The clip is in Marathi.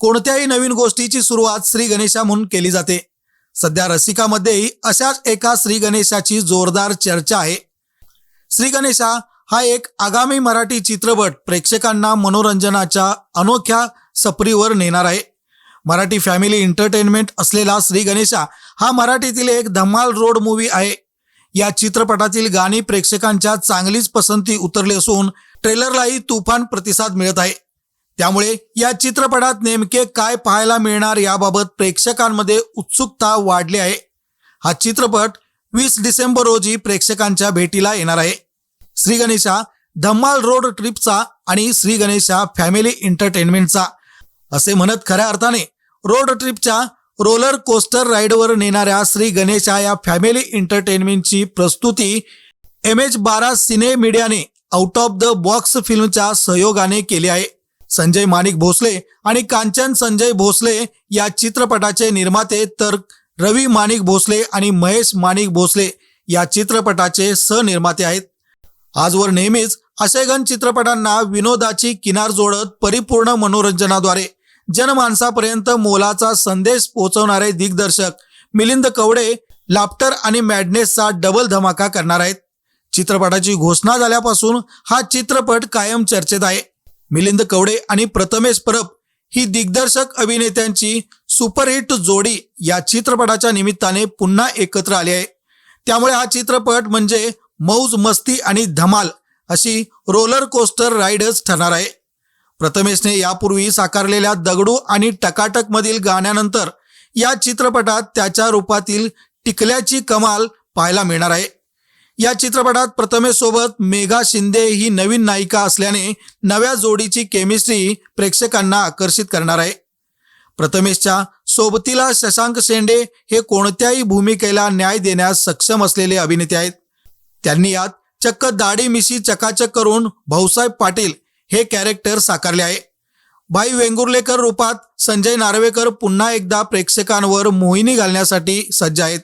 कोणत्याही नवीन गोष्टीची सुरुवात श्री गणेशा म्हणून केली जाते. सध्या रसिकामध्येही अशाच एका श्री गणेशाची जोरदार चर्चा आहे. श्री गणेशा हा एक आगामी मराठी चित्रपट प्रेक्षकांना मनोरंजनाच्या अनोख्या सपरीवर नेणार आहे. मराठी फॅमिली एंटरटेनमेंट असलेला श्री गणेशा हा मराठीतील एक धमाल रोड मूवी आहे. या चित्रपटातील गाणी प्रेक्षकांच्या चांगलीच पसंती उतरली असून ट्रेलरलाही तुफान प्रतिसाद मिळत आहे. त्यामुळे या चित्रपटात नेमके काय पाहायला मिळणार याबाबत प्रेक्षकांमध्ये उत्सुकता वाढली आहे. हा चित्रपट वीस डिसेंबर रोजी प्रेक्षकांच्या भेटीला येणार आहे. श्री गणेशा धम्माल रोड ट्रिपचा आणि श्री गणेशा फॅमिली एंटरटेनमेंटचा. असे म्हणत खऱ्या अर्थाने रोड ट्रिपच्या रोलर कोस्टर राईडवर नेणाऱ्या श्री गणेशा या फॅमिली एंटरटेनमेंटची प्रस्तुती एम एच बारा सिने मीडियाने आउट ऑफ द बॉक्स फिल्मच्या सहयोगाने केली आहे. संजय माणिक भोसले आणि कांचन संजय भोसले या चित्रपटाचे निर्माते तर रवी माणिक भोसले आणि महेश माणिक भोसले या चित्रपटाचे सहनिर्माते आहेत. आजवर नेहमीच आशयगन चित्रपटांना विनोदाची किनार जोडत परिपूर्ण मनोरंजनाद्वारे जनमानसापर्यंत मोलाचा संदेश पोहोचवणारे दिग्दर्शक मिलिंद कवडे लाप्टर आणि मॅडनेसचा डबल धमाका करणार आहेत. चित्रपटाची घोषणा झाल्यापासून हा चित्रपट कायम चर्चेत आहे. मिलिंद कवडे आणि प्रथमेश परब ही दिग्दर्शक अभिनेत्यांची सुपरहिट जोडी या चित्रपटाच्या निमित्ताने पुन्हा एकत्र आली आहे. त्यामुळे हा चित्रपट म्हणजे मौज मस्ती आणि धमाल अशी रोलर कोस्टर राईडच ठरणार आहे. प्रथमेशने यापूर्वी साकारलेल्या दगडू आणि टकाटक मधील गाण्यानंतर या चित्रपटात त्याच्या रूपातील टिकल्याची कमाल पाहायला मिळणार आहे. या चित्रपटात प्रथमेसोबत मेघा शिंदे ही नवीन नायिका असल्याने नव्या जोडीची केमिस्ट्री प्रेक्षकांना आकर्षित करणार आहे. प्रथमेशच्या सोबतीला शशांक शेंडे हे कोणत्याही भूमिकेला न्याय देण्यास सक्षम असलेले अभिनेते आहेत. त्यांनी यात चक्क दाढी मिशी चकाचक करून भाऊसाहेब पाटील हे कॅरेक्टर साकारले आहे. भाई वेंगुर्लेकर रूपात संजय नार्वेकर पुन्हा एकदा प्रेक्षकांवर मोहिनी घालण्यासाठी सज्ज आहेत.